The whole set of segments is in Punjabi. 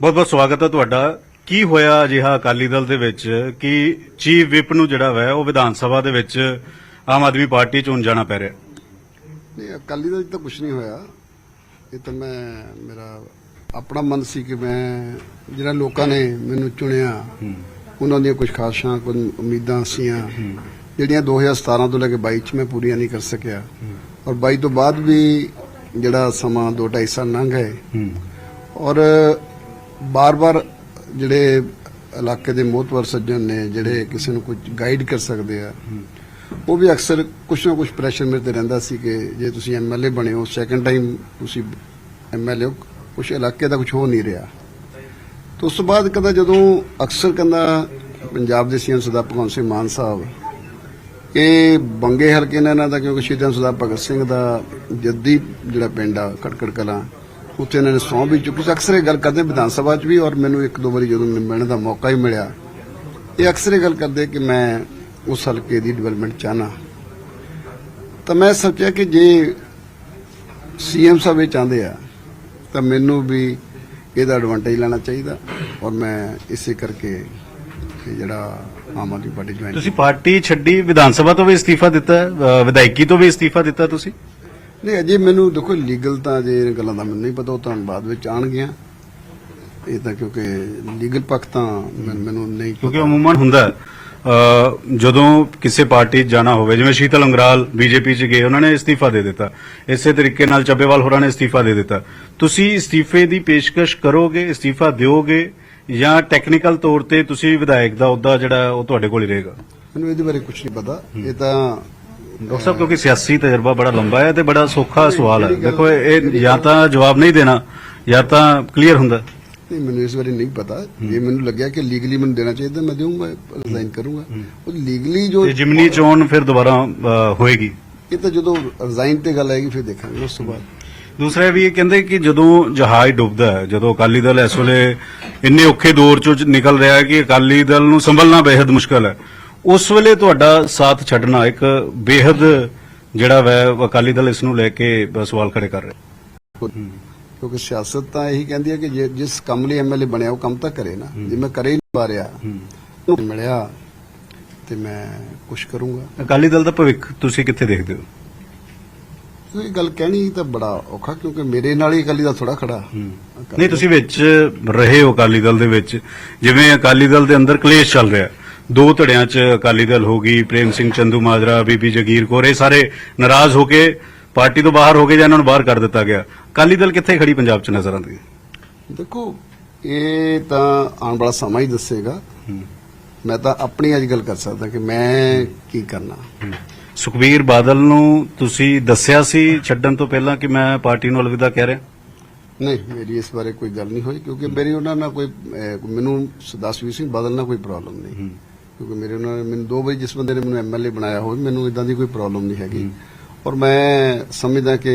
ਬਹੁਤ ਬਹੁਤ ਸਵਾਗਤ ਹੈ ਤੁਹਾਡਾ। ਕੀ ਹੋਇਆ ਅਜਿਹਾ ਅਕਾਲੀ ਦਲ ਦੇ ਵਿੱਚ? ਕਿ ਚੀਫ ਵਿਪ ਨੂੰ ਜਿਹੜਾ ਵਾ ਉਹ ਵਿਧਾਨ ਸਭਾ ਦੇ ਵਿੱਚ ਆਮ ਆਦਮੀ ਪਾਰਟੀ ਚੋਂ ਜਾਣਾ ਪੈ ਰਿਹਾ? ਨਹੀਂ ਅਕਾਲੀ ਦਲ 'ਚ ਤਾਂ ਕੁਝ ਨਹੀਂ ਹੋਇਆ। ਇਹ ਤਾਂ ਮੈਂ ਮੇਰਾ ਆਪਣਾ ਮਨ ਸੀ ਕਿ ਮੈਂ ਜਿਹੜਾ ਲੋਕਾਂ ਨੇ ਮੈਨੂੰ ਚੁਣਿਆ ਉਹਨਾਂ ਦੀਆਂ ਕੁਝ ਖਾਸ਼ਾਂ ਕੁਝ ਉਮੀਦਾਂ ਸੀਆਂ। ਜਿਹੜੀਆਂ 2017 ਤੋਂ ਲੈ ਕੇ 22 ਚ ਮੈਂ ਪੂਰੀਆਂ ਨਹੀਂ ਕਰ ਸਕਿਆ। ਔਰ 22 ਤੋਂ ਬਾਅਦ ਵੀ ਜਿਹੜਾ ਸਮਾਂ 2 2.5 ਸਾਲ ਲੰਘ ਗਏ। ਹੂੰ। ਔਰ ਬਾਰ-ਬਾਰ ਜਿਹੜੇ ਇਲਾਕੇ ਦੇ ਮੋਹਤਵਰ ਸੱਜਣ ਨੇ, ਜਿਹੜੇ ਕਿਸੇ ਨੂੰ ਕੁਝ ਗਾਈਡ ਕਰ ਸਕਦੇ ਆ, ਉਹ ਵੀ ਅਕਸਰ ਕੁਛ ਨਾ ਕੁਛ ਪ੍ਰੈਸ਼ਰ ਮੇਰੇ ਤੇ ਰਹਿੰਦਾ ਸੀ ਕਿ ਜੇ ਤੁਸੀਂ ਐਮਐਲਏ ਬਣੇ ਹੋ ਸੈਕੰਡ ਟਾਈਮ ਤੁਸੀਂ ਐਮਐਲਏ ਹੋ, ਕੁਛ ਇਲਾਕੇ ਦਾ ਕੁਝ ਹੋ ਨਹੀਂ ਰਿਹਾ। ਤੇ ਉਸ ਤੋਂ ਬਾਅਦ ਕਹਿੰਦਾ ਜਦੋਂ ਅਕਸਰ ਕਹਿੰਦਾ ਪੰਜਾਬ ਦੇ ਸੀਐਮ ਸਰਦਾਰ ਭਗਵੰਤ ਸਿੰਘ ਮਾਨ ਸਾਹਿਬ ਇਹ ਬੰਗੇ ਹਲਕੇ ਨਾਲ ਇਹਨਾਂ ਦਾ, ਕਿਉਂਕਿ ਸ਼ਹੀਦਾਂ ਸਰਦਾਰ ਭਗਤ ਸਿੰਘ ਦਾ ਜੱਦੀ ਜਿਹੜਾ ਪਿੰਡ ਆ ਖਟਕੜ ਕਲਾਂ ਉੱਥੇ ਇਹਨਾਂ ਨੇ ਸੌਂ ਵੀ ਚੁੱਕੀ ਸੀ। ਅਕਸਰ ਇਹ ਗੱਲ ਕਰਦੇ ਵਿਧਾਨ ਸਭਾ 'ਚ ਵੀ ਔਰ ਮੈਨੂੰ ਇੱਕ ਦੋ ਵਾਰੀ ਜਦੋਂ ਮਿਲਣ ਦਾ ਮੌਕਾ ਹੀ ਮਿਲਿਆ, ਇਹ ਅਕਸਰ ਇਹ ਗੱਲ ਕਰਦੇ ਕਿ ਮੈਂ ਉਸ ਹਲਕੇ ਦੀ ਡਿਵੈਲਪਮੈਂਟ ਚਾਹਨਾ। ਤਾਂ ਮੈਂ ਸੋਚਿਆ ਕਿ ਜੇ ਸੀਐਮ ਸਾਹਿਬ ਇਹ ਚਾਹੁੰਦੇ ਆ, ਤਾਂ ਮੈਨੂੰ ਵੀ ਇਹਦਾ ਐਡਵਾਂਟੇਜ ਲੈਣਾ ਚਾਹੀਦਾ ਔਰ ਮੈਂ ਇਸੇ ਕਰਕੇ ਜਿਹੜਾ ਆਮ ਆਦਮੀ ਪਾਰਟੀ ਜੁਆਇਨ ਤੁਸੀਂ ਪਾਰਟੀ ਛੱਡੀ, ਵਿਧਾਨ ਸਭਾ ਤੋਂ ਵੀ ਅਸਤੀਫਾ ਦਿੱਤਾ ਵਿਧਾਇਕੀ ਤੋਂ ਵੀ ਅਸਤੀਫਾ ਦਿੱਤਾ ਤੁਸੀਂ? ਨਹੀਂ ਅਜੇ ਮੈਨੂੰ ਦੇਖੋ ਲੀਗਲ ਤਾਂ ਜੇ ਇਹ ਗੱਲਾਂ ਦਾ ਮੈਨੂੰ ਨਹੀਂ ਪਤਾ ਉਹ ਤਾਂ ਬਾਅਦ ਵਿੱਚ ਆਣਗੀਆਂ ਇਹ ਤਾਂ ਕਿਉਂਕਿ ਲੀਗਲ ਪੱਖ ਤਾਂ ਮੈਨ- ਮੈਨੂੰ ਨਹੀਂ ਕਿਉਂਕਿ ਅਮੂਮਨ ਹੁੰਦਾ ਹੈ, ਜਦੋਂ ਕਿਸੇ ਪਾਰਟੀ 'ਚ ਜਾਣਾ ਹੋਵੇ ਜਿਵੇਂ ਸ਼ੀਤਲ ਅੰਗਰਾਲ ਬੀਜੇਪੀ 'ਚ ਗਏ ਉਹਨਾਂ ਨੇ ਅਸਤੀਫਾ ਦੇ ਦਿੱਤਾ। ਇਸੇ ਤਰੀਕੇ ਨਾਲ ਚੱਬੇਵਾਲ ਹੋਰਾਂ ਨੇ ਅਸਤੀਫਾ ਦੇ ਦਿੱਤਾ। ਤੁਸੀਂ ਅਸਤੀਫੇ ਦੀ ਪੇਸ਼ਕਸ਼ ਕਰੋਗੇ ਅਸਤੀਫਾ ਦਿਓਗੇ ਜਾਂ ਟੈਕਨੀਕਲ ਤੌਰ ਤੇ ਤੁਸੀਂ ਵਿਧਾਇਕ ਦਾ ਅਹੁਦਾ ਜਿਹੜਾ ਉਹ ਤੁਹਾਡੇ ਕੋਲ ਹੀ ਰਹੇਗਾ? ਮੈਨੂੰ ਇਹਦੇ ਬਾਰੇ ਕੁਝ ਨਹੀਂ ਪਤਾ। ਇਹ ਤਾਂ ਡਾਕਟਰ ਸਾਹਿਬ ਕਿਉਂਕਿ ਸਿਆਸੀ ਤਜਰਬਾ ਬੜਾ ਲੰਬਾ ਹੈ ਤੇ ਬੜਾ ਸੌਖਾ ਸਵਾਲ ਹੈ। ਦੇਖੋ ਇਹ ਜਾਂ ਤਾਂ ਜਵਾਬ ਨਹੀਂ ਦੇਣਾ ਜਾਂ ਤਾਂ ਕਲੀਅਰ ਹੁੰਦਾ। ਨਹੀਂ ਮੈਨੂੰ ਇਸ ਬਾਰੇ ਨਹੀਂ ਪਤਾ। ਜੇ ਮੈਨੂੰ ਲੱਗਿਆ ਕਿ ਲੀਗਲੀ ਮੈਨੂੰ ਦੇਣਾ ਚਾਹੀਦਾ ਮੈਂ ਦੇਵਾਂਗਾ ਰਿਜ਼ਾਈਨ ਕਰੂੰਗਾ। ਉਹ ਲੀਗਲੀ ਜੋ ਜਿਮਨੀ ਚੋਣ ਫਿਰ ਦੁਬਾਰਾ ਹੋਏਗੀ। ਇਹ ਤਾਂ ਜਦੋਂ ਰਿਜ਼ਾਈਨ ਤੇ ਗੱਲ ਆਏਗੀ ਫਿਰ ਦੇਖਾਂਗੇ ਉਸ ਤੋਂ ਬਾਅਦ। ਦੂਸਰਾ ਵੀ ਇਹ ਕਹਿੰਦੇ ਕਿ ਜਦੋਂ ਜਹਾਜ਼ ਡੁੱਬਦਾ ਹੈ ਜਦੋਂ ਅਕਾਲੀ ਦਲ ਇਸ ਵੇਲੇ ਇੰਨੇ ਔਖੇ ਦੌਰ ਚੋਂ ਨਿਕਲ ਰਿਹਾ ਹੈ ਕਿ ਅਕਾਲੀ ਦਲ ਨੂੰ ਸੰਭਲਣਾ ਬੇहद ਮੁਸ਼ਕਲ ਹੈ। ਉਸ ਵੇਲੇ ਤੁਹਾਡਾ ਸਾਥ ਛੱਡਣਾ ਇੱਕ ਬੇहद ਜਿਹੜਾ ਵੈ ਅਕਾਲੀ ਦਲ ਇਸ ਨੂੰ ਲੈ ਕੇ ਸਵਾਲ ਖੜੇ ਕਰ ਰਿਹਾ। ਕਿਉਂਕਿ ਸਿਆਸਤ ਤਾਂ ਇਹੀ ਕਹਿੰਦੀ ਹੈ ਕਿ ਜੇ ਜਿਸ ਕੰਮ ਲਈ ਐਮਐਲਏ ਬਣਿਆ ਉਹ ਕੰਮ ਤਾਂ ਕਰੇ ਨਾ। ਜੇ ਮੈਂ ਕਰੇ ਹੀ ਨਹੀਂ ਪਾ ਰਿਹਾ ਉਹਨੂੰ ਮਿਲਿਆ ਤੇ ਮੈਂ ਕੁਝ ਕਰੂੰਗਾ। ਅਕਾਲੀ ਦਲ ਦਾ ਭਵਿੱਖ ਤੁਸੀਂ ਕਿੱਥੇ ਦੇਖਦੇ ਹੋ? ਤੋ ਇਹ ਗੱਲ ਕਹਿਣੀ ਤਾਂ ਬੜਾ ਔਖਾ ਕਿਉਂਕਿ ਮੇਰੇ ਨਾਲ ਹੀ ਅਕਾਲੀ ਦਾ ਥੋੜਾ ਖੜਾ ਨਹੀਂ ਤੁਸੀਂ ਵਿੱਚ ਰਹੇ ਹੋ ਅਕਾਲੀ ਦਲ ਦੇ ਵਿੱਚ। ਜਿਵੇਂ ਅਕਾਲੀ ਦਲ ਦੇ ਅੰਦਰ ਕਲੇਸ਼ ਚੱਲ ਰਿਹਾ। ਦੋ ਧੜਿਆਂ 'ਚ ਅਕਾਲੀ ਦਲ ਹੋ ਗਈ ਪ੍ਰੇਮ ਸਿੰਘ ਚੰਦੂ ਮਾਜਰਾ ਬੀਬੀ ਜਗੀਰ ਕੌਰ ਇਹ ਸਾਰੇ ਨਾਰਾਜ਼ ਹੋ ਕੇ ਪਾਰਟੀ ਤੋਂ ਬਾਹਰ ਹੋ ਗਏ ਜਾਂ ਇਹਨਾਂ ਨੂੰ ਬਾਹਰ ਕਰ ਦਿੱਤਾ ਗਿਆ। ਅਕਾਲੀ ਦਲ ਕਿੱਥੇ ਖੜੀ ਪੰਜਾਬ 'ਚ ਨਜ਼ਰ ਆਉਂਦੀ? ਦੇਖੋ ਇਹ ਤਾਂ ਆਉਣ ਵਾਲਾ ਸਮਾਂ ਹੀ ਦੱਸੇਗਾ। ਮੈਂ ਤਾਂ ਆਪਣੀ ਅੱਜ ਗੱਲ ਕਰ ਸਕਦਾ ਕਿ ਮੈਂ ਕੀ ਕਰਨਾ। ਸੁਖਬੀਰ ਬਾਦਲ ਨੂੰ ਤੁਸੀਂ ਦੱਸਿਆ ਸੀ ਛੱਡਣ ਤੋਂ ਪਹਿਲਾਂ ਕਿ ਮੈਂ ਪਾਰਟੀ ਨੂੰ ਅਲਵਿਦਾ ਕਹਿ ਰਿਹਾ? ਨਹੀਂ ਮੇਰੀ ਇਸ ਬਾਰੇ ਕੋਈ ਗੱਲ ਨਹੀਂ ਹੋਈ ਕਿਉਂਕਿ ਮੇਰੀ ਉਹਨਾਂ ਨਾਲ ਕੋਈ ਮੈਨੂੰ ਸਦਾਸਵੀ ਸਿੰਘ ਬਾਦਲ ਨਾਲ ਕੋਈ ਪ੍ਰੋਬਲਮ ਨਹੀਂ। ਕਿਉਂਕਿ ਮੇਰੇ ਉਹਨਾਂ ਨੇ ਮੈਨੂੰ ਦੋ ਵਾਰੀ ਜਿਸ ਬੰਦੇ ਨੇ ਮੈਨੂੰ ਐਮਐਲਏ ਬਣਾਇਆ ਹੋਵੇ ਮੈਨੂੰ ਇਦਾਂ ਦੀ ਕੋਈ ਪ੍ਰੋਬਲਮ ਨਹੀਂ ਹੈਗੀ। ਔਰ ਮੈਂ ਸਮਝਦਾ ਕਿ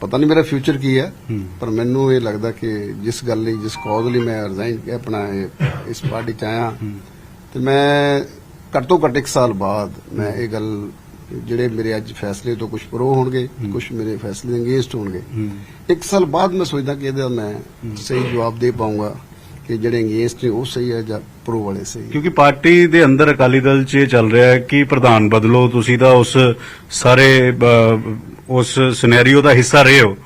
ਪਤਾ ਨਹੀਂ ਮੇਰਾ ਫਿਊਚਰ ਕੀ ਹੈ ਪਰ ਮੈਨੂੰ ਇਹ ਲੱਗਦਾ ਕਿ ਜਿਸ ਗੱਲ ਲਈ ਜਿਸ ਕਾਜ਼ ਲਈ ਮੈਂ ਰਿਜ਼ਾਈਨ ਆਪਣਾ ਇਸ ਪਾਰਟੀ ਚ ਆਇਆ ਤੇ ਮੈਂ ਘੱਟ ਤੋਂ ਘੱਟ ਇੱਕ ਸਾਲ ਬਾਅਦ ਮੈਂ ਇਹ ਗੱਲ ਜਿਹੜੇ ਮੇਰੇ ਅੱਜ ਫੈਸਲੇ ਤੋਂ ਕੁਝ ਪ੍ਰੋ ਹੋਣਗੇ ਕੁਝ ਮੇਰੇ ਫੈਸਲੇ ਅੰਗੇਜਡ ਹੋਣਗੇ। ਇੱਕ ਸਾਲ ਬਾਅਦ ਮੈਂ ਸੋਚਦਾ ਕਿ ਇਹਦਾ ਮੈਂ ਸਹੀ ਜਵਾਬ ਦੇ ਪਾਉਂਗਾ ਕਿ ਜਿਹੜੇ ਅੰਗੇਜਡ ਨੇ ਉਹ ਸਹੀ ਹੈ ਜਾਂ ਪ੍ਰੋ ਵਾਲੇ ਸਹੀ ਹੈ। ਕਿਉਂਕਿ ਪਾਰਟੀ ਦੇ ਅੰਦਰ ਅਕਾਲੀ ਦਲ 'ਚ ਇਹ ਚੱਲ ਰਿਹਾ ਹੈ ਕਿ ਪ੍ਰਧਾਨ ਬਦਲੋ ਤੁਸੀਂ ਤਾਂ ਉਸ ਸਾਰੇ ਬ- ਉਸ ਸਿਨੈਰੀਓ ਦਾ ਹਿੱਸਾ ਰਹੇ ਹੋ।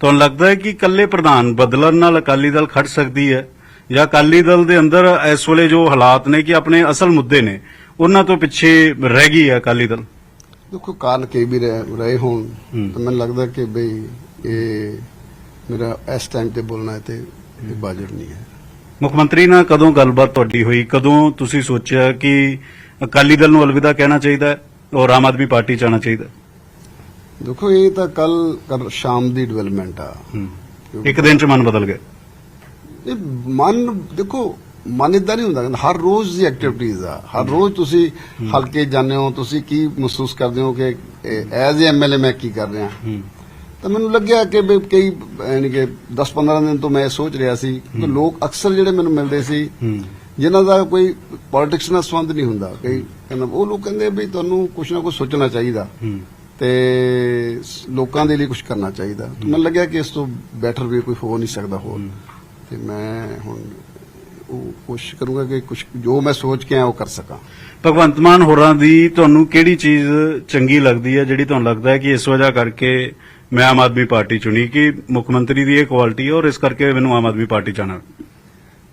ਤੁਹਾਨੂੰ ਲੱਗਦਾ ਹੈ ਕਿ ਇਕੱਲੇ ਪ੍ਰਧਾਨ ਬਦਲਣ ਨਾਲ ਅਕਾਲੀ ਦਲ ਖੜ ਸਕਦੀ ਹੈ? ਜਾਂ ਅਕਾਲੀ ਦਲ ਦੇ ਅੰਦਰ ਇਸ ਵੇਲੇ ਜੋ ਹਾਲਾਤ ਨੇ ਕਿ ਆਪਣੇ ਅਸਲ ਮੁੱਦੇ ਨੇ ਉਹਨਾਂ ਤੋਂ ਪਿੱਛੇ ਰਹਿ ਗਈ ਹੈ ਅਕਾਲੀ ਦਲ? ਦੇਖੋ ਕਾਰਨ ਕਈ ਵੀ ਰਹੇ ਰਹੇ ਹੋਣ। ਹੂੰ। ਤਾਂ ਮੈਨੂੰ ਲੱਗਦਾ ਕਿ ਬਈ ਇਹ ਮੇਰਾ ਇਸ ਟਾਈਮ ਤੇ ਬੋਲਣਾ ਤੇ ਇਹ ਨਹੀਂ ਹੈ। ਮੁੱਖ ਮੰਤਰੀ ਨਾਲ ਕਦੋਂ ਗੱਲਬਾਤ ਤੁਹਾਡੀ ਹੋਈ? ਕਦੋਂ ਤੁਸੀਂ ਸੋਚਿਆ ਕਿ ਅਕਾਲੀ ਦਲ ਨੂੰ ਅਲਵਿਦਾ ਕਹਿਣਾ ਚਾਹੀਦਾ ਹੈ ਔਰ ਆਮ ਆਦਮੀ ਪਾਰਟੀ ਚ ਆਉਣਾ ਚਾਹੀਦਾ? ਦੇਖੋ ਇਹ ਤਾਂ ਕੱਲ ਸ਼ਾਮ ਦੀ ਡਿਵੈਲਪਮੈਂਟ ਆ। ਇੱਕ ਦਿਨ ਚ ਮਨ ਬਦਲ ਗਿਆ। ਇਹ ਮਨ ਦੇਖੋ ਮਨ ਇਦਾਂ ਨਹੀਂ ਹੁੰਦਾ। ਹਰ ਰੋਜ਼ ਦੀ ਐਕਟੀਵਿਟੀਜ਼ ਆ। ਹਰ ਰੋਜ਼ ਤੁਸੀਂ ਹਲਕੇ ਜਾਂਦੇ ਹੋ ਤੁਸੀਂ ਕੀ ਮਹਿਸੂਸ ਕਰਦੇ ਹੋ ਕਿ ਐਜ਼ ਐਮਐਲਏ ਮੈਂ ਕੀ ਕਰ ਰਿਹਾ? ਤਾਂ ਮੈਨੂੰ ਲੱਗਿਆ ਕਿ ਵੀ ਕਈ ਯਾਨੀ ਕਿ 10-15 ਦਿਨ ਤੋਂ ਮੈਂ ਸੋਚ ਰਿਹਾ ਸੀ ਕਿ ਲੋਕ ਅਕਸਰ ਜਿਹੜੇ ਮੈਨੂੰ ਮਿਲਦੇ ਸੀ ਜਿਨ੍ਹਾਂ ਦਾ ਕੋਈ ਪੋਲਿਟਿਕਸ ਨਾਲ ਸੰਬੰਧ ਨਹੀਂ ਹੁੰਦਾ ਕਈ ਕਹਿੰਦਾ ਉਹ ਲੋਕ ਕਹਿੰਦੇ ਵੀ ਤੁਹਾਨੂੰ ਕੁਝ ਨਾ ਕੁਝ ਸੋਚਣਾ ਚਾਹੀਦਾ ਤੇ ਲੋਕਾਂ ਦੇ ਲਈ ਕੁਝ ਕਰਨਾ ਚਾਹੀਦਾ। ਮੈਨੂੰ ਲੱਗਿਆ ਕਿ ਇਸ ਤੋਂ ਬੈਟਰ ਵੀ ਕੋਈ ਹੋ ਨਹੀਂ ਸਕਦਾ ਹੋਰ। ਤੇ ਮੈਂ ਹੁਣ ਉਹ ਕੋਸ਼ਿਸ਼ ਕਰੂੰਗਾ ਕਿ ਕੁਝ ਜੋ ਮੈਂ ਸੋਚ ਕੇ ਆਇਆ ਉਹ ਕਰ ਸਕਾਂ। ਭਗਵੰਤ ਮਾਨ ਹੋਰਾਂ ਦੀ ਤੁਹਾਨੂੰ ਕਿਹੜੀ ਚੀਜ਼ ਚੰਗੀ ਲੱਗਦੀ ਹੈ ਜਿਹੜੀ ਤੁਹਾਨੂੰ ਲੱਗਦਾ ਹੈ ਕਿ ਇਸ ਵਜ੍ਹਾ ਕਰਕੇ ਮੈਂ ਆਮ ਆਦਮੀ ਪਾਰਟੀ ਚੁਣੀ ਕਿ ਮੁੱਖ ਮੰਤਰੀ ਦੀ ਇਹ ਕੁਆਲਿਟੀ ਹੈ ਔਰ ਇਸ ਕਰਕੇ ਮੈਨੂੰ ਆਮ ਆਦਮੀ ਪਾਰਟੀ ਚਾਹਣਾ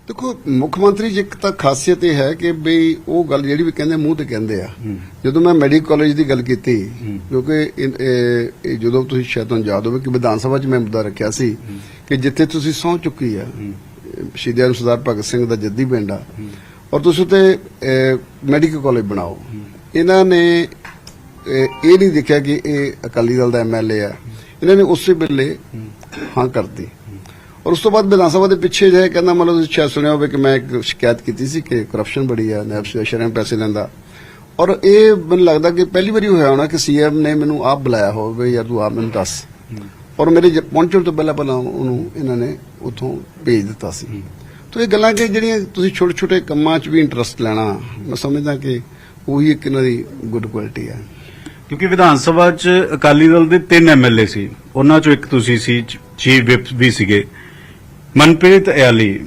ਦੇਖੋ ਮੁੱਖ ਮੰਤਰੀ ਜੀ ਇੱਕ ਤਾਂ ਖਾਸੀਅਤ ਇਹ ਹੈ ਕਿ ਬਈ ਉਹ ਗੱਲ ਜਿਹੜੀ ਵੀ ਕਹਿੰਦੇ ਮੂੰਹ ਤੇ ਕਹਿੰਦੇ ਆ। ਜਦੋਂ ਮੈਂ ਮੈਡੀਕਲ ਕਾਲਜ ਦੀ ਗੱਲ ਕੀਤੀ ਕਿਉਂਕਿ ਜਦੋਂ ਤੁਸੀਂ ਸ਼ਾਇਦ ਯਾਦ ਹੋਵੇ ਕਿ ਵਿਧਾਨ ਸਭਾ 'ਚ ਮੈਂ ਮੁੱਦਾ ਰੱਖਿਆ ਸੀ ਕਿ ਜਿੱਥੇ ਤੁਸੀਂ ਸਹੁੰ ਚੁੱਕੀ ਆ ਸ਼ਹੀਦ ਆਜ਼ਮ ਸਰਦਾਰ ਭਗਤ ਸਿੰਘ ਦਾ ਜੱਦੀ ਪਿੰਡ ਆ ਔਰ ਤੁਸੀਂ ਉੱਤੇ ਮੈਡੀਕਲ ਕਾਲਜ ਬਣਾਓ। ਇਹਨਾਂ ਨੇ ਇਹ ਨਹੀਂ ਦੇਖਿਆ ਕਿ ਇਹ ਅਕਾਲੀ ਦਲ ਦਾ ਐਮਐਲਏ ਆ। ਇਹਨਾਂ ਨੇ ਉਸੇ ਵੇਲੇ ਹਾਂ ਕਰਤੀ। ਔਰ ਉਸ ਤੋਂ ਬਾਅਦ ਵਿਧਾਨ ਸਭਾ ਦੇ ਪਿੱਛੇ ਜੇ ਕਹਿੰਦਾ ਮਤਲਬ ਤੁਸੀਂ ਸ਼ਾਇਦ ਸੁਣਿਆ ਹੋਵੇ ਕਿ ਮੈਂ ਇੱਕ ਸ਼ਿਕਾਇਤ ਕੀਤੀ ਸੀ ਕਿ ਕਰਪਸ਼ਨ ਬੜੀ ਆ, ਨੈਬ ਸ਼ਰਮ ਪੈਸੇ ਲੈਂਦਾ। ਔਰ ਇਹ ਮੈਨੂੰ ਲੱਗਦਾ ਕਿ ਪਹਿਲੀ ਵਾਰੀ ਹੋਇਆ ਹੋਣਾ ਕਿ ਸੀਐਮ ਨੇ ਮੈਨੂੰ ਆਪ ਬੁਲਾਇਆ ਹੋਵੇ ਯਾਰ ਤੂੰ ਆਪ ਮੈਨੂੰ ਦੱਸ। ਔਰ ਮੇਰੇ ਜ- ਪਹੁੰਚਣ ਤੋਂ ਪਹਿਲਾਂ ਪਹਿਲਾਂ ਉਹਨੂੰ ਇਹਨਾਂ ਨੇ ਉਥੋਂ ਭੇਜ ਦਿੱਤਾ ਸੀ। ਤੋ ਇਹ ਗੱਲਾਂ ਕਿ ਜਿਹੜੀਆਂ ਤੁਸੀਂ ਛੋਟੇ ਛੋਟੇ ਕੰਮਾਂ 'ਚ ਵੀ ਇੰਟਰਸਟ ਲੈਣਾ, ਮੈਂ ਸਮਝਦਾ ਕਿ ਉਹੀ ਇੱਕ ਇਹਨਾਂ ਦੀ ਗੁੱਡ ਕੁਆਲਿਟੀ ਹੈ ਕਿਉਂਕਿ ਵਿਧਾਨ ਸਭਾ 'ਚ ਅਕਾਲੀ ਦਲ ਦੇ ਤਿੰਨ ਐਮਐਲਏ ਸੀ, ਉਹਨਾਂ 'ਚੋਂ ਇੱਕ ਤੁਸੀਂ ਸੀ ਚੀਫ ਵਿਪ ਵੀ ਸੀਗੇ। ਮਨਪ੍ਰੀਤ ਇਆਲੀ,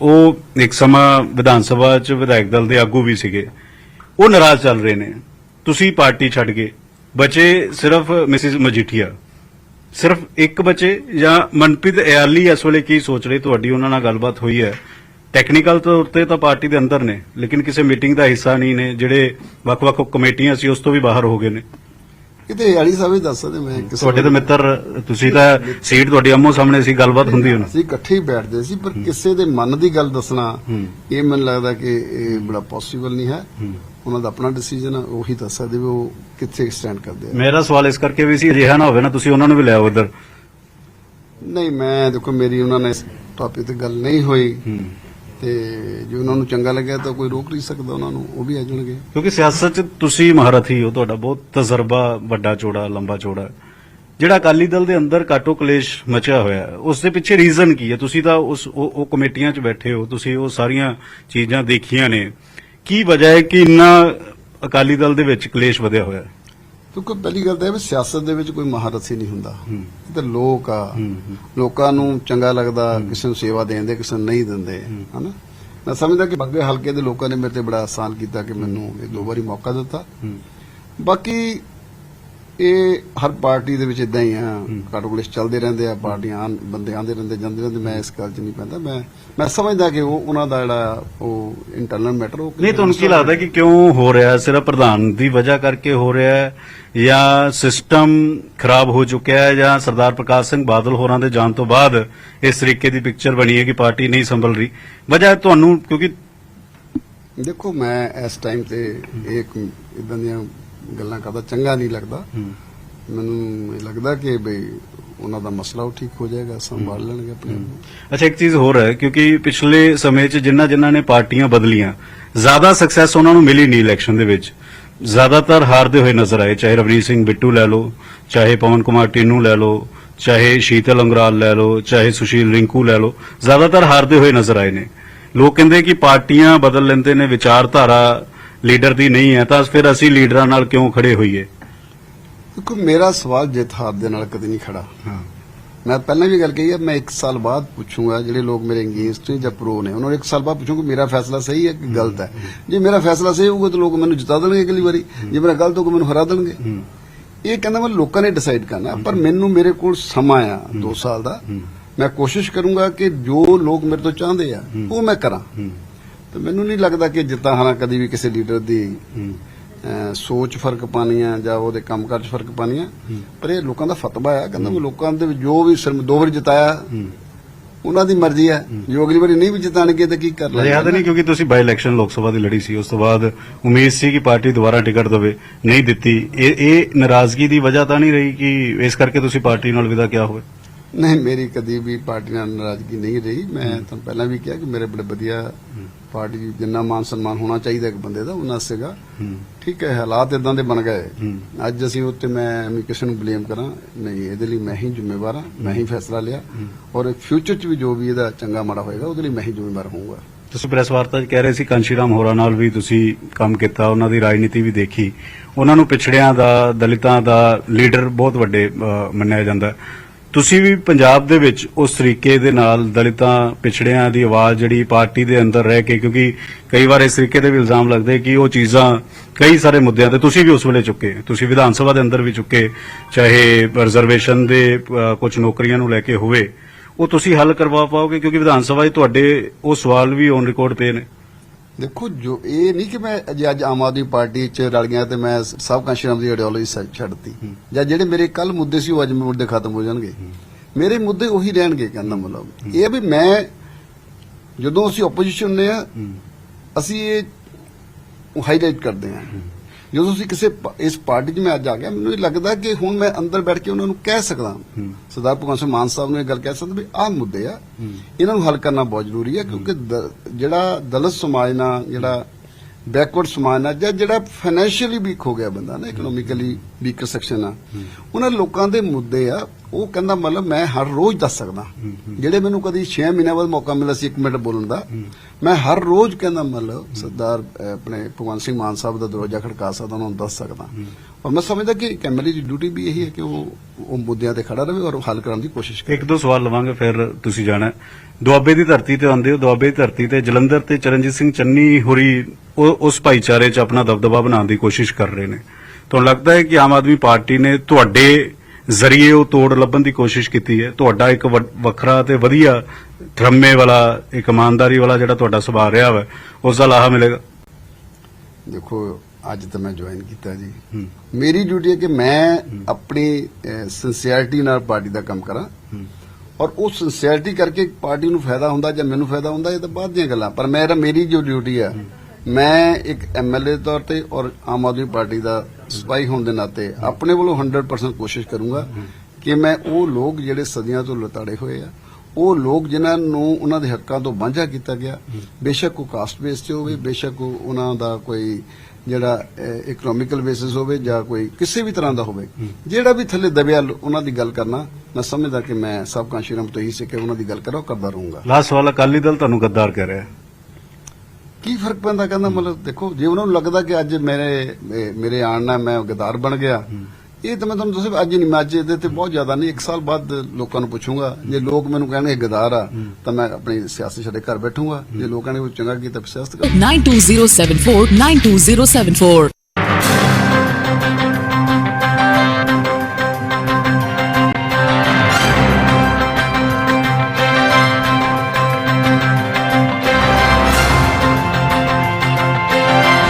ਉਹ ਇੱਕ ਸਮਾਂ ਵਿਧਾਨ ਸਭਾ 'ਚ ਵਿਧਾਇਕ ਦਲ ਦੇ ਆਗੂ ਵੀ ਸੀਗੇ। ਉਹ ਨਾਰਾਜ਼ ਚੱਲ ਰਹੇ ਨੇ। ਤੁਸੀਂ ਪਾਰਟੀ ਛੱਡ ਗਏ ਬਚੇ ਸਿਰਫ ਮਿਸਿਸ ਮਜੀਠੀਆ, ਸਿਰਫ ਇੱਕ ਬਚੇ ਜਾਂ ਮਨਪ੍ਰੀਤ ਇਆਲੀ ਇਸ ਵੇਲੇ ਕੀ ਸੋਚ ਰਹੇ? ਤੁਹਾਡੀ ਉਹਨਾਂ ਨਾਲ ਗੱਲਬਾਤ ਹੋਈ ਹੈ। ਟੈਕਨੀਕਲ ਤੌਰ ਤੇ ਤਾਂ ਪਾਰਟੀ ਦੇ ਅੰਦਰ ਨੇ ਲੇਕਿਨ ਕਿਸੇ ਮੀਟਿੰਗ ਦਾ ਹਿੱਸਾ ਨਹੀਂ ਨੇ ਜਿਹੜੇ ਵੱਖ-ਵੱਖ ਕਮੇਟੀਆਂ ਸੀ ਉਸ ਤੋਂ ਵੀ ਬਾਹਰ ਹੋ ਗਏ ਨੇ। ਕਿਤੇ ਆਲੀ ਸਾਹਿਬ ਹੀ ਦੱਸ ਸਕਦੇ ਮੈਂ ਕਿਸੇ ਤੁਹਾਡੇ ਤਾਂ ਮਿੱਤਰ ਤੁਸੀਂ ਤਾਂ ਸੀਟ ਤੁਹਾਡੀ ਅੰਮੋ ਸਾਹਮਣੇ ਸੀ ਗੱਲਬਾਤ ਹੁੰਦੀ ਹੁਣ। ਅਸੀਂ ਇਕੱਠੇ ਹੀ ਬੈਠਦੇ ਸੀ ਪਰ ਕਿਸੇ ਦੇ ਮਨ ਦੀ ਗੱਲ ਦੱਸਣਾ ਇਹ ਮੈਨੂੰ ਲੱਗਦਾ ਕਿ ਇਹ ਬੜਾ ਪੋਸੀਬਲ ਨਹੀਂ ਹੈ। ਉਹਨਾਂ ਦਾ ਆਪਣਾ ਡਿਸੀਜਨ ਹੈ ਉਹੀ ਦੱਸ ਸਕਦੇ ਵੀ ਉਹ ਕਿੱਥੇ ਸਟੈਂਡ ਕਰਦੇ ਆ। ਮੇਰਾ ਸਵਾਲ ਇਸ ਕਰਕੇ ਵੀ ਸੀ ਅਜਿਹਾ ਨਾ ਹੋਵੇ ਨਾ ਤੁਸੀਂ ਉਹਨਾਂ ਨੂੰ ਵੀ ਲਿਆਓ ਉਧਰ ਨਹੀਂ ਮੈਂ ਦੇਖੋ ਮੇਰੀ ਉਹਨਾਂ ਨੇ ਟਾਪਿਕ ਤੇ ਗੱਲ ਨਹੀਂ ਹੋਈ। ਤੇ ਜੇ ਉਹਨਾਂ ਨੂੰ ਚੰਗਾ ਲੱਗਿਆ ਤਾਂ ਕੋਈ ਰੋਕ ਨਹੀਂ ਸਕਦਾ ਉਹਨਾਂ ਨੂੰ ਉਹ ਵੀ ਆ ਜਾਣਗੇ। ਕਿਉਂਕਿ ਸਿਆਸਤ 'ਚ ਤੁਸੀਂ ਮਹਾਰਥੀ ਹੋ ਤੁਹਾਡਾ ਬਹੁਤ ਤਜਰਬਾ ਵੱਡਾ ਚੌੜਾ ਲੰਬਾ ਚੌੜਾ। ਜਿਹੜਾ ਅਕਾਲੀ ਦਲ ਦੇ ਅੰਦਰ ਕਾਟੋ ਕਲੇਸ਼ ਮਚਿਆ ਹੋਇਆ ਹੈ, ਉਸ ਦੇ ਪਿੱਛੇ ਰੀਜ਼ਨ ਕੀ ਹੈ? ਤੁਸੀਂ ਤਾਂ ਉਸ ਉਹ ਉਹ ਕਮੇਟੀਆਂ 'ਚ ਬੈਠੇ ਹੋ ਤੁਸੀਂ ਉਹ ਸਾਰੀਆਂ ਚੀਜ਼ਾਂ ਦੇਖੀਆਂ ਨੇ। ਕੀ ਵਜ੍ਹਾ ਹੈ ਕਿ ਇੰਨਾ ਅਕਾਲੀ ਦਲ ਦੇ ਵਿੱਚ ਕਲੇਸ਼ ਵਧਿਆ ਹੋਇਆ ਹੈ? ਕਿਉਂਕਿ ਪਹਿਲੀ ਗੱਲ ਤਾਂ ਇਹ ਵੀ ਸਿਆਸਤ ਦੇ ਵਿੱਚ ਕੋਈ ਮਹਾਰਥੀ ਨਹੀਂ ਹੁੰਦਾ। ਇਹ ਤਾਂ ਲੋਕ ਆ। ਲੋਕਾਂ ਨੂੰ ਚੰਗਾ ਲੱਗਦਾ ਕਿਸੇ ਨੂੰ ਸੇਵਾ ਦੇਂਦੇ ਕਿਸੇ ਨੂੰ ਨਹੀਂ ਦਿੰਦੇ ਹਨਾ? ਮੈਂ ਸਮਝਦਾ ਕਿ ਬੱਗੇ ਹਲਕੇ ਦੇ ਲੋਕਾਂ ਨੇ ਮੇਰੇ ਤੇ ਬੜਾ ਆਸਾਨ ਕੀਤਾ ਕਿ ਮੈਨੂੰ ਇਹ ਦੋ ਵਾਰੀ ਮੌਕਾ ਦਿੱਤਾ। ਬਾਕੀ ਇਹ ਹਰ ਪਾਰਟੀ ਦੇ ਵਿੱਚ ਇਦਾਂ ਹੀ ਆ। ਕਾਟੋਗਲਿਸ਼ ਚੱਲਦੇ ਰਹਿੰਦੇ ਆ ਪਾਰਟੀਆਂ ਬੰਦੇ ਆਉਂਦੇ ਰਹਿੰਦੇ ਜਾਂਦੇ ਰਹਿੰਦੇ ਮੈਂ ਇਸ ਗੱਲ 'ਚ ਨਹੀਂ ਪੈਂਦਾ। ਮੈਂ ਮੈਂ ਸਮਝਦਾ ਕਿ ਉਹ ਉਹਨਾਂ ਦਾ ਜਿਹੜਾ ਉਹ ਇੰਟਰਨਲ ਮੈਟਰ ਉਹ ਨਹੀਂ ਤੁਹਾਨੂੰ ਕੀ ਲੱਗਦਾ ਕਿ ਕਿਉਂ ਹੋ ਰਿਹਾ? ਹੈ? ਸਿਰਫ ਪ੍ਰਧਾਨ ਦੀ ਵਜ੍ਹਾ ਕਰਕੇ ਹੋ ਰਿਹਾ ਹੈ ਜਾਂ ਸਿਸਟਮ ਖਰਾਬ ਹੋ ਚੁੱਕਿਆ ਹੈ ਜਾਂ ਸਰਦਾਰ ਪ੍ਰਕਾਸ਼ ਸਿੰਘ ਬਾਦਲ ਹੋਰਾਂ ਦੇ ਜਾਣ ਤੋਂ ਬਾਅਦ ਇਸ ਤਰੀਕੇ ਦੀ ਪਿਕਚਰ ਬਣੀ ਹੈ ਕਿ ਪਾਰਟੀ ਨਹੀਂ ਸੰਭਲ ਰਹੀ? ਵਜ੍ਹਾ ਤੁਹਾਨੂੰ ਕਿਉਂਕਿ ਦੇਖੋ ਮੈਂ ਇਸ ਟਾਈਮ ਤੇ ਇੱਕ ਇਦਾਂ ਦੀਆਂ ਗੱਲਾਂ ਕਰਦਾ ਚੰਗਾ ਨਹੀਂ ਲੱਗਦਾ। ਮੈਨੂੰ ਇਹ ਲੱਗਦਾ ਕਿ ਬਈ ਉਹਨਾਂ ਦਾ ਮਸਲਾ ਉਹ ਠੀਕ ਹੋ ਜਾਏਗਾ ਸੰਭਾਲ ਲੈਣਗੇ ਆਪਣੇ। ਅੱਛਾ ਇੱਕ ਚੀਜ਼ ਹੋਰ ਹੈ ਕਿਉਂਕਿ ਪਿਛਲੇ ਸਮੇਂ 'ਚ ਜਿਨ੍ਹਾਂ ਜਿਨ੍ਹਾਂ ਨੇ ਪਾਰਟੀਆਂ ਬਦਲੀਆਂ ਜ਼ਿਆਦਾ ਸਕਸੈਸ ਉਹਨਾਂ ਨੂੰ ਮਿਲੀ ਨਹੀਂ ਇਲੈਕਸ਼ਨ ਦੇ ਵਿੱਚ। ਜ਼ਿਆਦਾਤਰ ਹਾਰਦੇ ਹੋਏ ਨਜ਼ਰ ਆਏ ਚਾਹੇ ਰਵਨੀਤ ਸਿੰਘ ਬਿੱਟੂ ਲੈ ਲਓ ਚਾਹੇ ਪਵਨ ਕੁਮਾਰ ਟੀਨੂ ਲੈ ਲਓ ਚਾਹੇ ਸ਼ੀਤਲ ਅੰਗਰਾਲ ਲੈ ਲਓ ਚਾਹੇ ਸੁਸ਼ੀਲ ਰਿੰਕੂ ਲੈ ਲਓ ਜ਼ਿਆਦਾਤਰ ਹਾਰਦੇ ਹੋਏ ਨਜ਼ਰ ਆਏ ਨੇ। ਲੋਕ ਕਹਿੰਦੇ ਕਿ ਪਾਰਟੀਆਂ ਬਦਲ ਲੈਂਦੇ ਨੇ ਵਿਚਾਰਧਾਰਾ ਲੀਡਰ ਦੀ ਨਹੀਂ ਹੈ ਤਾਂ ਫਿਰ ਅਸੀਂ ਲੀਡਰਾਂ ਨਾਲ ਕਿਉਂ ਖੜੇ ਹੋਈਏ? ਦੇਖੋ ਮੇਰਾ ਸਵਾਲ ਜਿੱਤ ਹਾਰ ਦੇ ਨਾਲ ਕਦੇ ਨਹੀਂ ਖੜਾ। ਹਾਂ। ਮੈਂ ਪਹਿਲਾਂ ਵੀ ਗੱਲ ਕਹੀ ਹੈ ਮੈਂ 1 ਸਾਲ ਬਾਅਦ ਪੁੱਛੂੰਗਾ ਜਿਹੜੇ ਲੋਕ ਮੇਰੇ ਅਗੇਂਸਟ ਨੇ ਜਾਂ ਪ੍ਰੋ ਨੇ ਉਹਨਾਂ ਨੂੰ 1 ਸਾਲ ਬਾਅਦ ਪੁੱਛੂੰਗਾ ਮੇਰਾ ਫੈਸਲਾ ਸਹੀ ਹੈ ਕਿ ਗਲਤ ਹੈ? ਜੇ ਮੇਰਾ ਫੈਸਲਾ ਸਹੀ ਹੋਊਗਾ ਤਾਂ ਲੋਕ ਮੈਨੂੰ ਜਿਤਾ ਦੇਣਗੇ ਅਗਲੀ ਵਾਰੀ। ਜੇ ਮੇਰਾ ਗਲਤ ਹੋਊਗਾ ਮੈਨੂੰ ਹਰਾ ਦੇਣਗੇ। ਇਹ ਕਹਿੰਦਾ ਮੈਂ ਲੋਕਾਂ ਨੇ ਡਿਸਾਈਡ ਕਰਨਾ ਪਰ ਮੈਨੂੰ ਮੇਰੇ ਕੋਲ ਸਮਾਂ ਆ 2 ਸਾਲ ਦਾ। ਮੈਂ ਕੋਸ਼ਿਸ਼ ਕਰੂੰਗਾ ਕਿ ਜੋ ਲੋਕ ਮੇਰੇ ਤੋਂ ਚਾਹੁੰਦੇ ਆ ਉਹ ਮੈਂ ਕਰਾਂ। ਤੇ ਮੈਨੂੰ ਨਹੀਂ ਲੱਗਦਾ ਕਿ ਜਿੱਤਾਂ ਹਾਰਾਂ ਕਦੀ ਵੀ ਕਿਸੇ ਲੀਡਰ ਦੀ ਸੋਚ ਫ਼ਰਕ ਪਾਣੀ ਆ ਜਾਂ ਉਹਦੇ ਕੰਮਕਾਜ 'ਚ ਫ਼ਰਕ ਪਾਣੀ ਆ ਪਰ ਇਹ ਲੋਕਾਂ ਦਾ ਫਤਵਾ ਆ ਕਹਿੰਦਾ ਮੈਂ ਲੋਕਾਂ ਦੇ ਵਿੱਚ ਜੋ ਵੀ ਸਿਰਫ ਦੋ ਵਾਰੀ ਜਿਤਾਇਆ ਉਹਨਾਂ ਦੀ ਮਰਜ਼ੀ ਹੈ। ਜੋ ਅਗਲੀ ਵਾਰੀ ਨਹੀਂ ਵੀ ਜਿਤਾਣਗੇ ਤਾਂ ਕੀ ਕਰ ਅਜਿਹਾ ਤਾਂ ਨਹੀਂ ਕਿਉਂਕਿ ਤੁਸੀਂ ਬਾਈ ਇਲੈਕਸ਼ਨ ਲੋਕ ਸਭਾ ਦੀ ਲੜੀ ਸੀ ਉਸ ਤੋਂ ਬਾਅਦ ਉਮੀਦ ਸੀ ਕਿ ਪਾਰਟੀ ਦੁਬਾਰਾ ਟਿਕਟ ਦੇਵੇ ਨਹੀਂ ਦਿੱਤੀ। ਇਹ ਇਹ ਨਾਰਾਜ਼ਗੀ ਦੀ ਵਜ੍ਹਾ ਤਾਂ ਨਹੀਂ ਰਹੀ ਕਿ ਇਸ ਕਰਕੇ ਤੁਸੀਂ ਪਾਰਟੀ ਨਾਲ ਵਿਦਾ ਕਿਆ ਹੋਵੇ? ਨਹੀਂ ਮੇਰੀ ਕਦੀ ਵੀ ਪਾਰਟੀ ਨਾਲ ਨਾਰਾਜ਼ਗੀ ਨਹੀਂ ਰਹੀ। ਮੈਂ ਤੁਹਾਨੂੰ ਪਹਿਲਾਂ ਵੀ ਕਿਹਾ ਕਿ ਮੇਰੇ ਬੜੇ ਵਧੀਆ ਪਾਰਟੀ ਜਿੰਨਾ ਮਾਨ ਸਨਮਾਨ ਹੋਣਾ ਚਾਹੀਦਾ ਇੱਕ ਬੰਦੇ ਦਾ ਉਹਨਾਂ ਸੀਗਾ। ਠੀਕ ਹੈ ਹਾਲਾਤ ਇਦਾਂ ਦੇ ਬਣ ਗਏ। ਅੱਜ ਅਸੀਂ ਉੱਤੇ ਮੈਂ ਐਵੇਂ ਕਿਸੇ ਨੂੰ ਬਲੇਮ ਕਰਾਂ। ਨਹੀਂ ਇਹਦੇ ਲਈ ਮੈਂ ਹੀ ਜ਼ਿੰਮੇਵਾਰ ਹਾਂ ਮੈਂ ਹੀ ਫੈਸਲਾ ਲਿਆ। ਔਰ ਫਿਊਚਰ 'ਚ ਵੀ ਜੋ ਵੀ ਇਹਦਾ ਚੰਗਾ ਮਾੜਾ ਹੋਏਗਾ ਉਹਦੇ ਲਈ ਮੈਂ ਹੀ ਜ਼ਿੰਮੇਵਾਰ ਹੋਊਂਗਾ। ਤੁਸੀਂ ਪ੍ਰੈਸ ਵਾਰਤਾ 'ਚ ਕਹਿ ਰਹੇ ਸੀ ਕਾਂਸ਼ੀਰਾਮ ਹੋਰਾਂ ਨਾਲ ਵੀ ਤੁਸੀਂ ਕੰਮ ਕੀਤਾ ਉਹਨਾਂ ਦੀ ਰਾਜਨੀਤੀ ਵੀ ਦੇਖੀ। ਉਹਨਾਂ ਨੂੰ ਪਿਛੜਿਆਂ ਦਾ ਦਲਿਤਾਂ ਦਾ ਲੀਡਰ ਬਹੁਤ ਵੱਡੇ ਮੰਨਿਆ ਜਾਂਦਾ। ਤੁਸੀਂ ਵੀ ਪੰਜਾਬ ਦੇ ਵਿੱਚ ਉਸ ਤਰੀਕੇ ਦੇ ਨਾਲ ਦਲਿਤਾਂ, ਪਿਛੜਿਆਂ ਦੀ ਆਵਾਜ਼ ਜਿਹੜੀ ਪਾਰਟੀ ਦੇ ਅੰਦਰ ਰਹਿ ਕੇ, ਕਿਉਂਕਿ ਕਈ ਵਾਰ ਇਸ ਤਰੀਕੇ ਦੇ ਵੀ ਇਲਜ਼ਾਮ ਲੱਗਦੇ ਕਿ ਉਹ ਚੀਜ਼ਾਂ ਕਈ ਸਾਰੇ ਮੁੱਦਿਆਂ ਤੇ ਤੁਸੀਂ ਵੀ ਉਸ ਵੇਲੇ ਚੁੱਕੇ, ਤੁਸੀਂ ਵਿਧਾਨ ਸਭਾ ਦੇ ਅੰਦਰ ਵੀ ਚੁੱਕੇ, ਚਾਹੇ ਰਿਜ਼ਰਵੇਸ਼ਨ ਦੇ ਕੁਝ ਨੌਕਰੀਆਂ ਨੂੰ ਲੈ ਕੇ ਹੋਵੇ, ਉਹ ਤੁਸੀਂ ਹੱਲ ਕਰਵਾ ਪਾਓਗੇ? ਕਿਉਂਕਿ ਵਿਧਾਨ ਸਭਾ 'ਚ ਤੁਹਾਡੇ ਉਹ ਸਵਾਲ ਵੀ ਔਨ ਰਿਕਾਰਡ ਪਏ ਨੇ। ਦੇਖੋ ਜੋ ਇਹ ਨਹੀਂ ਕਿ ਮੈਂ ਜੇ ਅੱਜ ਆਮ ਆਦਮੀ ਪਾਰਟੀ ਚ ਰਲ ਗਿਆ ਤੇ ਮੈਂ ਸਭ ਕਾਂਸ਼ੀਰਾਮ ਦੀ ਆਈਡੀਓਲੋਜੀ ਛੱਡਤੀ। ਜਾਂ ਜਿਹੜੇ ਮੇਰੇ ਕੱਲ ਮੁੱਦੇ ਸੀ ਉਹ ਅੱਜ ਮੁੱਦੇ ਖਤਮ ਹੋ ਜਾਣਗੇ। ਮੇਰੇ ਮੁੱਦੇ ਉਹੀ ਰਹਿਣਗੇ ਕਹਿੰਦਾ ਮਤਲਬ। ਇਹ ਵੀ ਮੈਂ ਜਦੋਂ ਅਸੀਂ ਆਪੋਜੀਸ਼ਨ ਨੇ ਅਸੀਂ ਇਹ ਹਾਈਲਾਈਟ ਕਰਦੇ ਹਾਂ। ਜਦੋਂ ਅਸੀਂ ਕਿਸੇ ਪ- ਇਸ ਪਾਰਟੀ 'ਚ ਮੈਂ ਅੱਜ ਆ ਗਿਆ ਮੈਨੂੰ ਇਹ ਲੱਗਦਾ ਕਿ ਹੁਣ ਮੈਂ ਅੰਦਰ ਬੈਠ ਕੇ ਉਹਨਾਂ ਨੂੰ ਕਹਿ ਸਕਦਾ ਸਰਦਾਰ ਭਗਵੰਤ ਸਿੰਘ ਮਾਨ ਸਾਹਿਬ ਨੂੰ ਇਹ ਗੱਲ ਕਹਿ ਸਕਦਾ ਵੀ ਆਹ ਮੁੱਦੇ ਆ। ਇਹਨਾਂ ਨੂੰ ਹੱਲ ਕਰਨਾ ਬਹੁਤ ਜ਼ਰੂਰੀ ਹੈ ਕਿਉਂਕਿ ਦ- ਜਿਹੜਾ ਦਲਿਤ ਸਮਾਜ ਨਾਲ ਜਿਹੜਾ ਬੈਕਵਰਡ ਸਮਾਜ ਨਾਲ ਜਾਂ ਜਿਹੜਾ ਫਾਈਨੈਂਸ਼ੀਅਲੀ ਵੀਕ ਹੋ ਗਿਆ ਬੰਦਾ ਨਾ ਇਕਨੋਮਿਕਲੀ ਵੀਕਰ ਸੈਕਸ਼ਨ ਆ ਉਹਨਾਂ ਲੋਕਾਂ ਦੇ ਮੁੱਦੇ ਆ ਉਹ ਕਹਿੰਦਾ ਮਤਲਬ ਮੈਂ ਹਰ ਰੋਜ਼ ਦੱਸ ਸਕਦਾ। ਜਿਹੜੇ ਮੈਨੂੰ ਕਦੀ 6 ਮਹੀਨਿਆਂ ਬਾਅਦ ਮੌਕਾ ਮਿਲਿਆ ਸੀ 1 ਮਿੰਟ ਬੋਲਣ ਦਾ ਮੈਂ ਹਰ ਰੋਜ਼ ਕਹਿੰਦਾ ਮਤਲਬ ਸਰਦਾਰ ਆਪਣੇ ਭਗਵੰਤ ਸਿੰਘ ਮਾਨ ਸਾਹਿਬ ਦਾ ਦਰਵਾਜ਼ਾ ਖੜਕਾ ਸਕਦਾ ਉਹਨਾਂ ਨੂੰ ਦੱਸ ਸਕਦਾ। ਔਰ ਮੈਂ ਸਮਝਦਾ ਕਿ ਐਮਐਲਏ ਦੀ ਡਿਊਟੀ ਵੀ ਇਹੀ ਹੈ ਕਿ ਉਹ ਉਹ ਮੁੱਦਿਆਂ ਤੇ ਖੜਾ ਰਹੇ ਔਰ ਹੱਲ ਕਰਨ ਦੀ ਕੋਸ਼ਿਸ਼ ਕਰੇ। ਇੱਕ ਦੋ ਸਵਾਲ ਲਵਾਂਗੇ ਫਿਰ ਤੁਸੀਂ ਜਾਣਾ ਦੁਆਬੇ ਦੀ ਧਰਤੀ ਤੇ ਆਉਂਦੇ ਹੋ ਦੁਆਬੇ ਦੀ ਧਰਤੀ ਤੇ ਜਲੰਧਰ ਤੇ ਚਰਨਜੀਤ ਸਿੰਘ ਚੰਨੀ ਹੋਰੀ ਉਸ ਭਾਈਚਾਰੇ 'ਚ ਆਪਣਾ ਦਬਦਬਾ ਬਣਾਉਣ ਦੀ ਕੋਸ਼ਿਸ਼ ਕਰ ਰਹੇ ਨੇ। ਤੁਹਾਨੂੰ ਲੱਗਦਾ ਹੈ ਕਿ ਆਮ ਆਦਮੀ ਪਾਰਟੀ ਨੇ ਤੁਹਾਡੇ ਜ਼ਰੀਏ ਉਹ ਤੋੜ ਲੱਭਣ ਦੀ ਕੋਸ਼ਿਸ਼ ਕੀਤੀ ਹੈ? ਤੁਹਾਡਾ ਇੱਕ ਵੱਖਰਾ ਤੇ ਵਧੀਆ ਧਰਮੇ ਵਾਲਾ ਇੱਕ ਇਮਾਨਦਾਰੀ ਵਾਲਾ ਜਿਹੜਾ ਤੁਹਾਡਾ ਸੁਭਾਅ ਰਿਹਾ ਵਾ ਉਸ ਦਾ ਲਾਹਾ ਮਿਲੇਗਾ? ਦੇਖੋ ਅੱਜ ਤਾਂ ਮੈਂ ਜੁਆਇਨ ਕੀਤਾ ਜੀ। ਮੇਰੀ ਡਿਊਟੀ ਹੈ ਕਿ ਮੈਂ ਆਪਣੀ ਸਿੰਸੀਅਰਿਟੀ ਨਾਲ ਪਾਰਟੀ ਦਾ ਕੰਮ ਕਰਾਂ। ਔਰ ਉਹ ਸਿੰਸੀਅਰਿਟੀ ਕਰਕੇ ਪਾਰਟੀ ਨੂੰ ਫਾਇਦਾ ਹੁੰਦਾ ਜਾਂ ਮੈਨੂੰ ਫਾਇਦਾ ਹੁੰਦਾ ਇਹ ਤਾਂ ਬਾਅਦ ਦੀਆਂ ਗੱਲਾਂ। ਪਰ ਮੇਰਾ ਮੇਰੀ ਜੋ ਡਿਊਟੀ ਆ ਮੈਂ ਇੱਕ ਐਮਐਲਏ ਤੌਰ ਤੇ ਔਰ ਆਮ ਆਦਮੀ ਪਾਰਟੀ ਦਾ ਸਿਪਾਹੀ ਹੋਣ ਦੇ ਨਾਤੇ ਆਪਣੇ ਵੱਲੋਂ 100% ਕੋਸ਼ਿਸ਼ ਕਰੂੰਗਾ ਕਿ ਮੈਂ ਉਹ ਲੋਕ ਜਿਹੜੇ ਸਦੀਆਂ ਤੋਂ ਲਤਾੜੇ ਹੋਏ ਆ ਉਹ ਲੋਕ ਜਿਨ੍ਹਾਂ ਨੂੰ ਉਹਨਾਂ ਦੇ ਹੱਕਾਂ ਤੋਂ ਵਾਂਝਾ ਕੀਤਾ ਗਿਆ ਬੇਸ਼ੱਕ ਉਹ ਕਾਸਟ ਬੇਸ ਤੇ ਹੋਵੇ ਬੇਸ਼ੱਕ ਉਹ ਉਹਨਾਂ ਦਾ ਕੋਈ ਜਿਹੜਾ ਇਕਨੋਮਿਕਲ ਬੇਸਿਸ ਹੋਵੇ ਜਾਂ ਕੋਈ ਕਿਸੇ ਵੀ ਤਰ੍ਹਾਂ ਦਾ ਹੋਵੇ ਜਿਹੜਾ ਵੀ ਥੱਲੇ ਦਬਿਆ ਉਹਨਾਂ ਦੀ ਗੱਲ ਕਰਨਾ ਮੈਂ ਸਮਝਦਾ ਕਿ ਮੈਂ ਸਭ ਕਾਂਸ਼ੀਰਾਮ ਤੋਂ ਹੀ ਸਿੱਖੇ ਉਹਨਾਂ ਦੀ ਗੱਲ ਕਰਾਂ ਕਰਦਾ ਰਹੂੰਗਾ। ਲਾਸਟ ਸਵਾਲ ਅਕਾਲੀ ਦਲ ਤੁਹਾਨੂੰ ਗੱਦਾਰ ਕਹਿ ਰਿਹਾ ਕੀ ਫ਼ਰਕ ਪੈਂਦਾ? ਕਹਿੰਦਾ ਮਤਲਬ ਦੇਖੋ ਜੇ ਉਹਨਾਂ ਨੂੰ ਲੱਗਦਾ ਕਿ ਅੱਜ ਮੇਰੇ ਮੇਰੇ ਆਣ ਨਾਲ ਮੈਂ ਗਦਾਰ ਬਣ ਗਿਆ ਇਹ ਤਾਂ ਮੈਂ ਤੁਹਾਨੂੰ ਦੱਸਿਆ ਅੱਜ ਨਹੀਂ ਮੈਂ ਅੱਜ ਇਹਦੇ ਤੇ ਬਹੁਤ ਜ਼ਿਆਦਾ ਨਹੀਂ ਇੱਕ ਸਾਲ ਬਾਅਦ ਲੋਕਾਂ ਨੂੰ ਪੁੱਛੂੰਗਾ। ਜੇ ਲੋਕ ਮੈਨੂੰ ਕਹਿਣਗੇ ਗਦਾਰ ਆ ਤਾਂ ਮੈਂ ਆਪਣੀ ਸਿਆਸਤ ਛੱਡੇ ਘਰ ਬੈਠੂੰਗਾ। ਜੇ ਲੋਕਾਂ ਨੇ ਕੋਈ ਚੰਗਾ ਕੀਤਾ ਸਿਆਸਤ ਕਰ। 92074 92074.